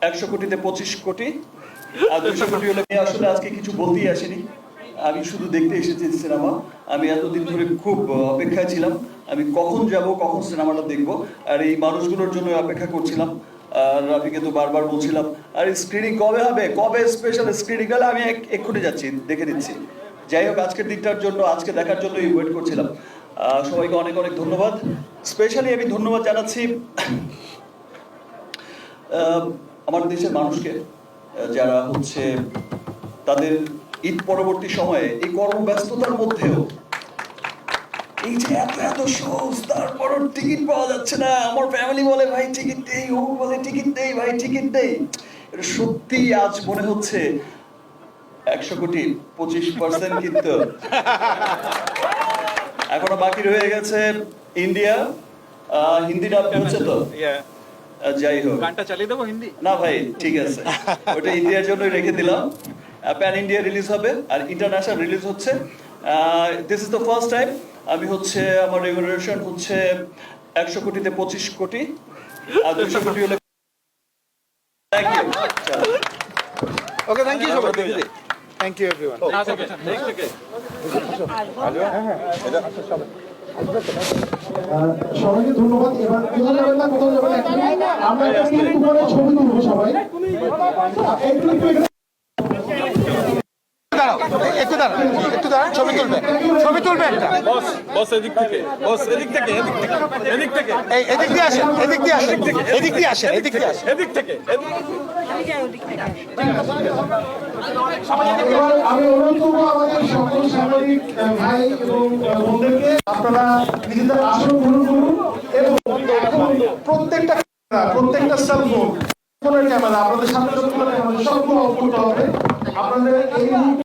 একশো কোটিতে পঁচিশ কোটি, আর দুশো কোটি হলে আসলে আজকে কিছু বলতেই আসিনি। আমি শুধু দেখতে এসেছি সিনেমা। আমি এতদিন ধরে খুব অপেক্ষায় ছিলাম। আমি কখন যাব, কখন সিনেমাটা দেখব, আর এই মানুষগুলোর জন্য অপেক্ষা করছিলাম। আর রাফিকে তো বারবার বলছিলাম, আর স্ক্রিনিং কবে হবে? কবে স্পেশাল স্ক্রিনিং হলে আমি এক- এক্ষুনি যাচ্ছি, দেখে দিচ্ছি যাই হোক, আজকের দিনটার জন্য, আজকে দেখার জন্যই ওয়েট করছিলাম। সবাইকে অনেক অনেক ধন্যবাদ। স্পেশালি আমি ধন্যবাদ জানাচ্ছি আমার দেশের মানুষকে যারা হচ্ছে তাদের ঈদ পরবর্তী সময়ে এই কর্মব্যস্ততার মধ্যেও এই যে এত এত শোজ তারপরও টিকিট পাওয়া যাচ্ছে না। আমার ফ্যামিলি বলে ভাই টিকিট নেই। ও বলে টিকিট নেই ভাই টিকিট নেই। এটা সত্যি আজ মনে হচ্ছে একশো কোটি পঁচিশ পার্সেন্ট কিন্তু এখনও বাকি রয়ে গেছে ইন্ডিয়া। হিন্দিটা আপনি হচ্ছে তো? যাই হোক। গানটা চালিয়ে দেবো হিন্দি? না ভাই ঠিক আছে। ওটা ইন্ডিয়ার জন্যই রেখে দিলাম। প্যান ইন্ডিয়া রিলিজ হবে আর ইন্টারন্যাশনাল রিলিজ হচ্ছে। This is the first time আমি হচ্ছে আমার রেগুলেশন হচ্ছে একশো কোটিতে পঁচিশ কোটি। আর দুশো কোটি হলে thank you okay thank you সবাই থ্যাংক ইউ এভরিওয়ান সবাইকে ধন্যবাদ। এবার কোথাও যাবেন না কোথাও যাবেন আমরা একটা ক্লিক করে ছবি তুলবো সবাই। একটু একটু এখানে একটু দাঁড়ান ছবি তুলবে ছবি তুলবে একটা। বস বস এদিক থেকে বস এদিক থেকে এদিক থেকে এদিক থেকে। এই এদিক দিয়ে আসেন এদিক দিয়ে আসেন এদিক দিয়ে আসেন এদিক দিয়ে আসেন। এদিক থেকে আমি অনুরোধ করব আমাদের সকল সাংবাদিক ভাই এবং আপনারা নিজেদের আসন গ্রহণ করুন এবং এখন প্রত্যেকটা ক্যামেরা, প্রত্যেকটা সেলফোন ক্যামেরা আপনাদের সামনে যতগুলো ক্যামেরা সবগুলো অফ করতে হবে। আপনাদের এই